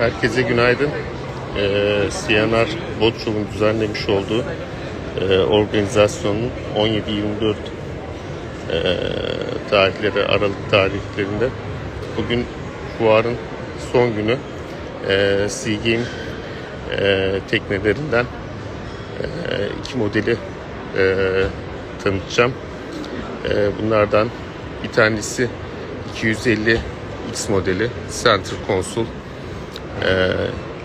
Herkese günaydın. Ee, CNR Show'un düzenlemiş olduğu e, organizasyonun 17-24 e, tarihleri, Aralık tarihlerinde bugün fuarın son günü e, Sea e, teknelerinden e, iki modeli e, tanıtacağım. E, bunlardan bir tanesi 250 X modeli Center Console e,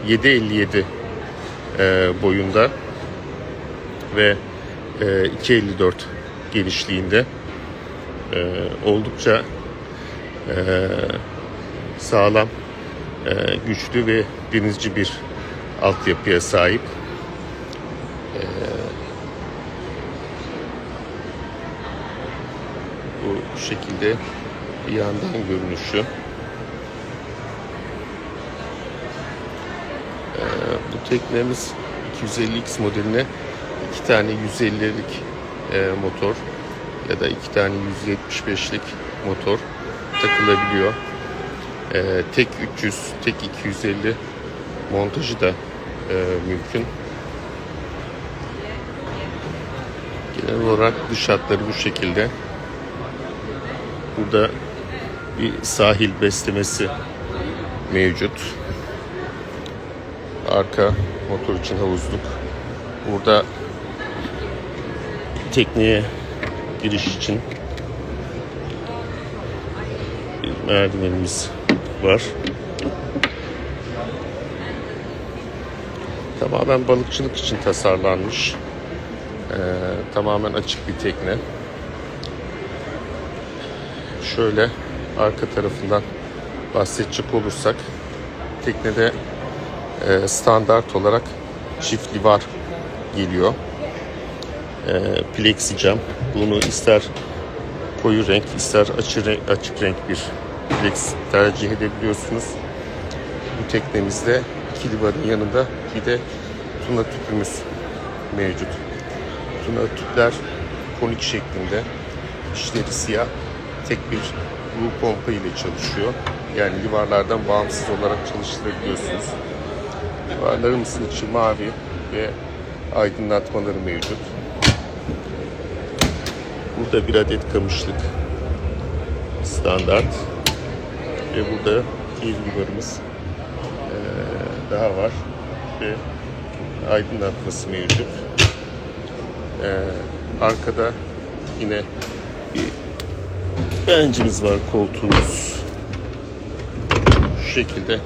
757 e, boyunda ve e, 2.54 genişliğinde e, oldukça e, sağlam, e, güçlü ve denizci bir altyapıya sahip. E, bu şekilde bir yandan görünüşü. Ee, bu teknemiz 250X modeline iki tane 150'lik e, motor ya da iki tane 175'lik motor takılabiliyor. Ee, tek 300, tek 250 montajı da e, mümkün. Genel olarak dış hatları bu şekilde. Burada bir sahil beslemesi mevcut. Arka motor için havuzluk. Burada tekneye giriş için bir merdivenimiz var. Tamamen balıkçılık için tasarlanmış. Ee, tamamen açık bir tekne. Şöyle arka tarafından bahsedecek olursak teknede e, standart olarak çift livar geliyor. E, plexi cam. Bunu ister koyu renk ister açık renk, açık renk bir plex tercih edebiliyorsunuz. Bu teknemizde iki livarın yanında bir de tuna tüpümüz mevcut. Tuna tüpler konik şeklinde içleri siyah tek bir ruh pompa ile çalışıyor. Yani livarlardan bağımsız olarak çalıştırabiliyorsunuz. Livarlarımızın içi mavi ve aydınlatmaları mevcut. Burada bir adet kamışlık standart ve burada eee, daha var ve aydınlatması mevcut. Arkada yine bir bencimiz var koltuğumuz. Şu şekilde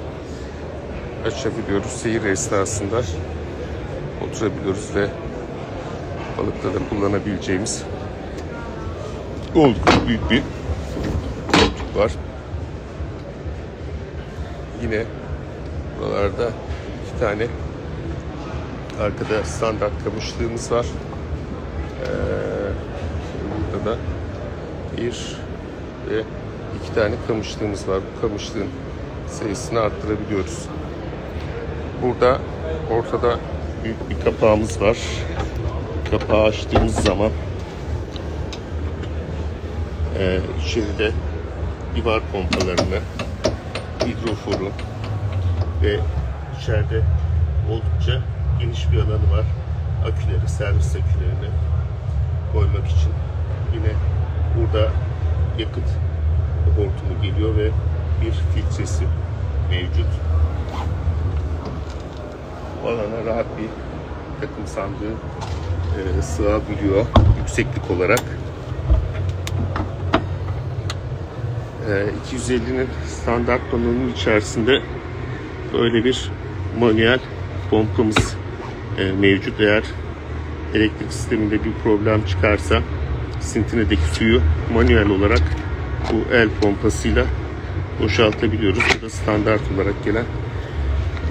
açabiliyoruz. Seyir esnasında oturabiliyoruz ve balıkta da kullanabileceğimiz oldukça büyük bir koltuk var. Yine buralarda iki tane arkada standart kamışlığımız var. Ee, burada da bir ve iki tane kamışlığımız var. Bu kamışlığın sayısını arttırabiliyoruz. Burada ortada büyük bir kapağımız var. Kapağı açtığımız zaman e, içeride divar pompalarını, hidroforu ve içeride oldukça geniş bir alanı var. Aküleri, servis akülerini koymak için. Yine burada yakıt hortumu geliyor ve bir filtresi mevcut. Bu alana rahat bir takım sandığı e, sığabiliyor yükseklik olarak. E, 250'nin standart donanımı içerisinde böyle bir manuel pompamız e, mevcut. Eğer elektrik sisteminde bir problem çıkarsa sintinedeki suyu manuel olarak bu el pompasıyla boşaltabiliyoruz. Bu da standart olarak gelen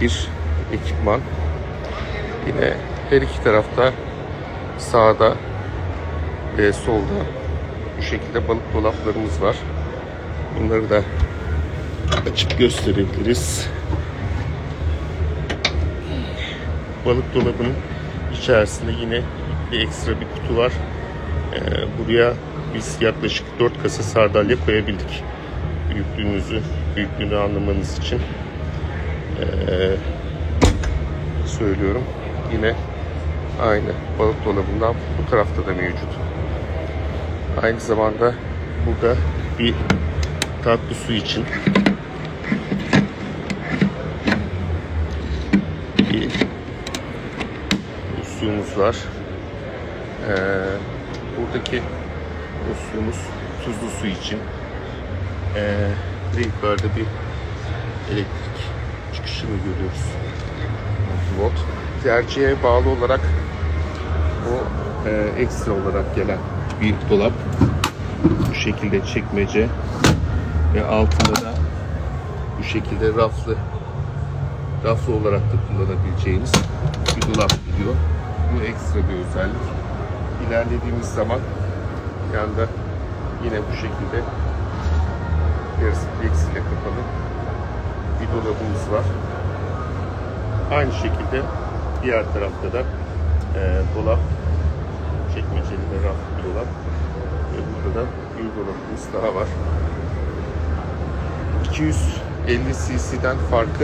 bir ekipman. Yine her iki tarafta sağda ve solda bu şekilde balık dolaplarımız var. Bunları da açıp gösterebiliriz. Balık dolabının içerisinde yine bir ekstra bir kutu var. Ee, buraya biz yaklaşık 4 kasa sardalya koyabildik. Büyüklüğünüzü, büyüklüğünü anlamanız için. Ee, söylüyorum. Yine aynı balık dolabından bu tarafta da mevcut. Aynı zamanda burada bir tatlı su için bir suyumuz var. Ee, buradaki bu tuzlu su için. Ee, yukarıda bir elektrik çıkışını görüyoruz. Volt. Tercihe bağlı olarak o e, ekstra olarak gelen bir dolap. Bu şekilde çekmece ve altında da bu şekilde raflı raflı olarak da kullanabileceğiniz bir dolap geliyor. Bu ekstra bir özellik. İlerlediğimiz zaman yanda yine bu şekilde yarısı plexiyle kapalı bir dolabımız var. Aynı şekilde diğer tarafta da e, dolap çekmeceli ve raflı dolap ve burada da bir dolabımız daha var. 250 cc'den farkı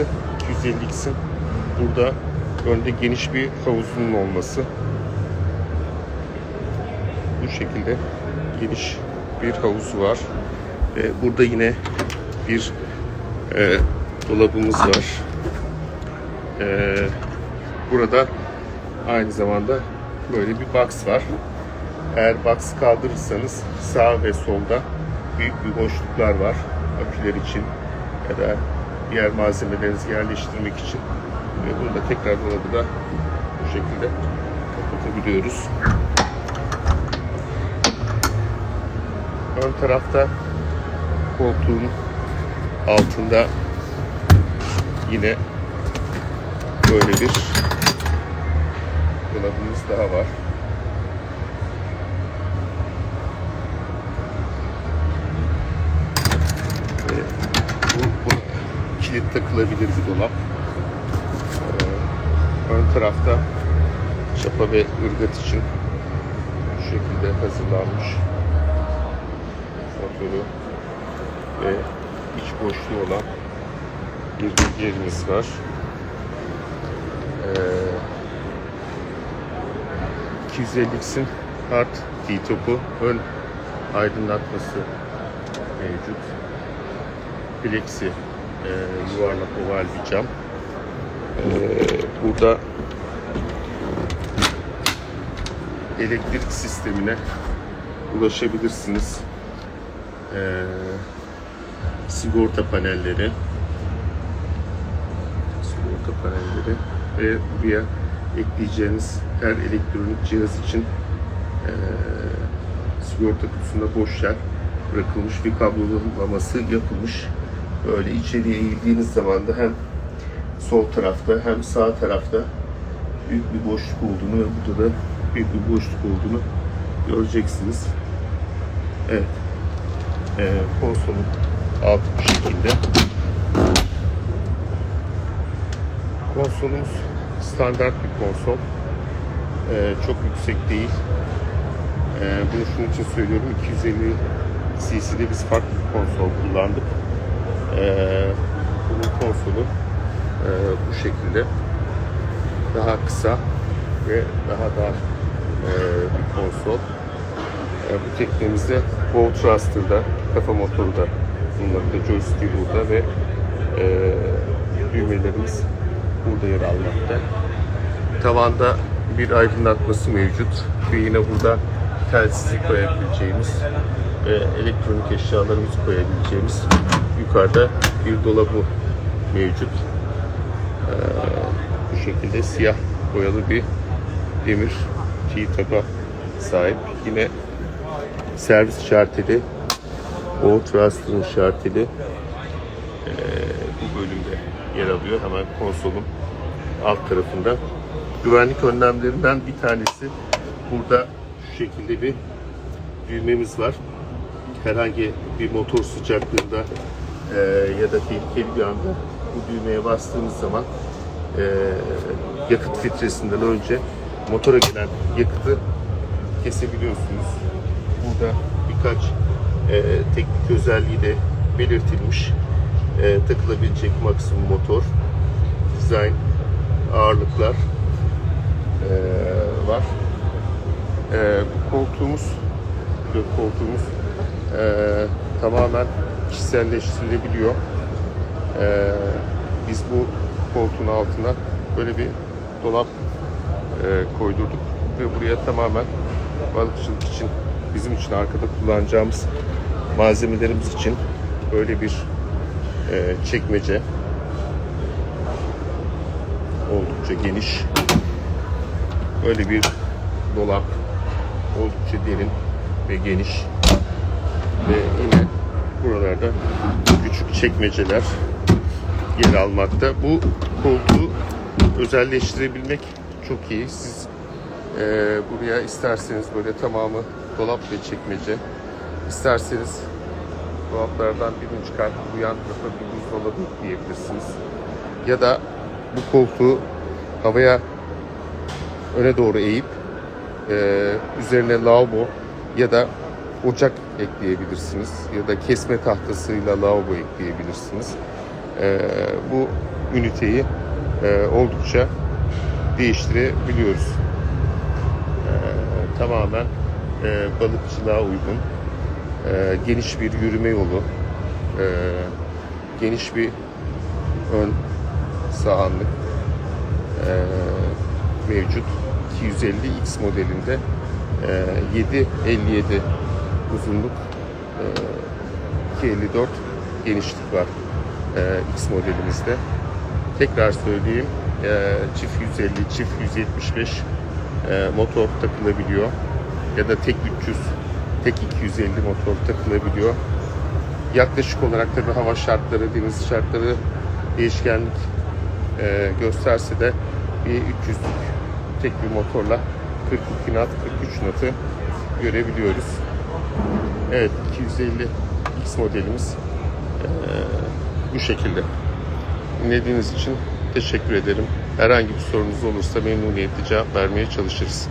250x'in burada önde geniş bir havuzunun olması. Bu şekilde geniş bir havuzu var. Ve burada yine bir e, dolabımız var. E, burada aynı zamanda böyle bir box var. Eğer box kaldırırsanız sağ ve solda büyük bir boşluklar var. Aküler için ya da diğer malzemelerinizi yerleştirmek için. Ve bunu da tekrar dolabı da bu şekilde kapatabiliyoruz. Ön tarafta koltuğun altında yine böyle bir dolabımız daha var. Ve bu, bu kilit takılabilir bir dolap. Ee, ön tarafta çapa ve ırgat için bu şekilde hazırlanmış motoru ve iç boşluğu olan bir yerimiz var. Ee, 250x'in hard T-topu ön aydınlatması mevcut. Plexi e, yuvarlak oval bir cam. Ee, burada elektrik sistemine ulaşabilirsiniz. Ee, sigorta panelleri sigorta panelleri ve buraya ekleyeceğiniz her elektronik cihaz için ee, sigorta kutusunda boş yer bırakılmış bir kablolaması yapılmış. Böyle içeriye eğildiğiniz zaman da hem sol tarafta hem sağ tarafta büyük bir boşluk olduğunu ve burada da büyük bir boşluk olduğunu göreceksiniz. Evet. Ee, konsolun altı bu şekilde. Konsolumuz standart bir konsol. Ee, çok yüksek değil. Ee, bunu şunun için söylüyorum. 250 cc'de biz farklı bir konsol kullandık. Ee, bunun konsolu e, bu şekilde daha kısa ve daha dar e, bir konsol. E, bu teknemizde Bow Thruster'da, kafa motoru da bulunmakta, joystick burada ve e, düğmelerimiz burada yer almakta. Tavanda bir aydınlatması mevcut ve yine burada telsizi koyabileceğimiz ve elektronik eşyalarımızı koyabileceğimiz yukarıda bir dolabı mevcut. Ee, bu şekilde siyah boyalı bir demir T-tapa sahip. Yine servis şarteli o Thruster'ın şarteli ee, bu bölümde yer alıyor. Hemen konsolun alt tarafında. Güvenlik önlemlerinden bir tanesi burada şu şekilde bir düğmemiz var. Herhangi bir motor sıcaklığında e, ya da tehlikeli bir anda bu düğmeye bastığımız zaman e, yakıt filtresinden önce motora gelen yakıtı kesebiliyorsunuz. Burada birkaç e, teknik özelliği de belirtilmiş. E, takılabilecek maksimum motor dizayn ağırlıklar e, var. E, bu koltuğumuz pilot koltuğumuz e, tamamen kişiselleştirilebiliyor. E, biz bu koltuğun altına böyle bir dolap e, koydurduk ve buraya tamamen balıkçılık için bizim için arkada kullanacağımız malzemelerimiz için böyle bir e, çekmece oldukça geniş böyle bir dolap oldukça derin ve geniş ve yine buralarda küçük çekmeceler yer almakta. Bu koltuğu özelleştirebilmek çok iyi. Siz e, buraya isterseniz böyle tamamı dolap ve çekmece, isterseniz dolaplardan birini çıkartıp bu yan tarafa bir buzdolabı ekleyebilirsiniz. Ya da bu koltuğu havaya öne doğru eğip e, üzerine lavabo ya da ocak ekleyebilirsiniz ya da kesme tahtasıyla lavabo ekleyebilirsiniz. E, bu üniteyi e, oldukça değiştirebiliyoruz. E, tamamen e, balıkçılığa uygun, e, geniş bir yürüme yolu, e, geniş bir ön sahanlık e, mevcut. 250X modelinde e, 7.57 uzunluk, e, 2.54 genişlik var e, X modelimizde. Tekrar söyleyeyim, e, çift 150, çift 175 e, motor takılabiliyor ya da tek 300, tek 250 motor takılabiliyor. Yaklaşık olarak tabi hava şartları, deniz şartları değişkenlik e, gösterse de bir 300'lük tek bir motorla 42 knot, 43 knot'u görebiliyoruz. Evet 250 X modelimiz e, bu şekilde. Dinlediğiniz için teşekkür ederim. Herhangi bir sorunuz olursa memnuniyetle cevap vermeye çalışırız.